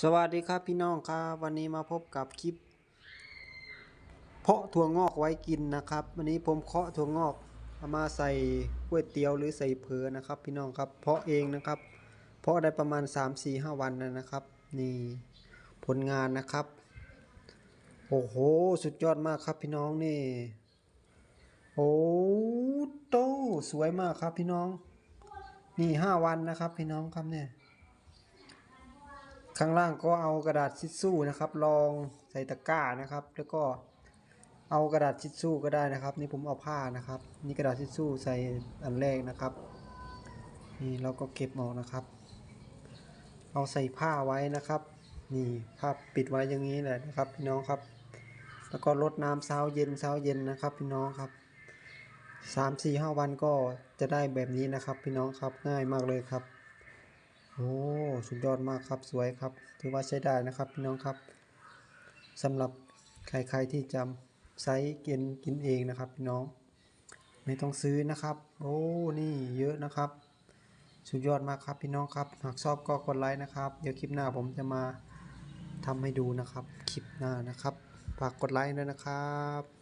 สวัสดีครับพี่น้องครับวันนี้มาพบกับคลิป เพาะถั่วงอกไว้กินนะครับ วันนี้ผมเคาะถั่วงอกเอามาใส่ก๋วยเตี๋ยวหรือใส่เผือนะครับ พี่น้องครับเพาะเองนะครับ เพาะได้ประมาณ 3-4-5 วันนะครับ นี่ผลงานนะครับ โอ้โห สุดยอดมากครับพี่น้องนี่ โอ้โตสวยมากครับพี่น้อง นี่ห้าวันนะครับ พี่น้องครับเนี่ย ข้างล่างก็เอากระดาษทิชชู่นะครับรองใส่ตะกร้านะครับ แล้วก็เอากระดาษทิชชู่ก็ได้นะครับ นี่ผมเอาผ้านะครับ นี่กระดาษทิชชู่ใส่อันแรกนะครับ นี่เราก็เก็บออกนะครับ เอาใส่ผ้าไว้นะครับ นี่ผ้าปิดไว้อย่างนี้แหละนะครับ พี่น้องครับ แล้วก็รดน้ำเช้าเย็นเช้าเย็นนะครับ พี่น้องครับสามสี่ห้าวันก็จะได้แบบนี้นะครับ พี่น้องครับง่ายมากเลยครับ โอ้สุดยอดมากครับสวยครับ ถือว่าใช้ได้นะครับพี่น้องครับสำหรับใครๆที่จะใช้กินกินเองนะครับพี่น้อง ไม่ต้องซื้อนะครับ โอ้นี่เยอะนะครับ สุดยอดมากครับพี่น้องครับ หากชอบก็กดไลค์นะครับ เดี๋ยวคลิปหน้าผมจะมาทำให้ดูนะครับ คลิปหน้านะครับฝากกดไลค์ด้วยนะครับ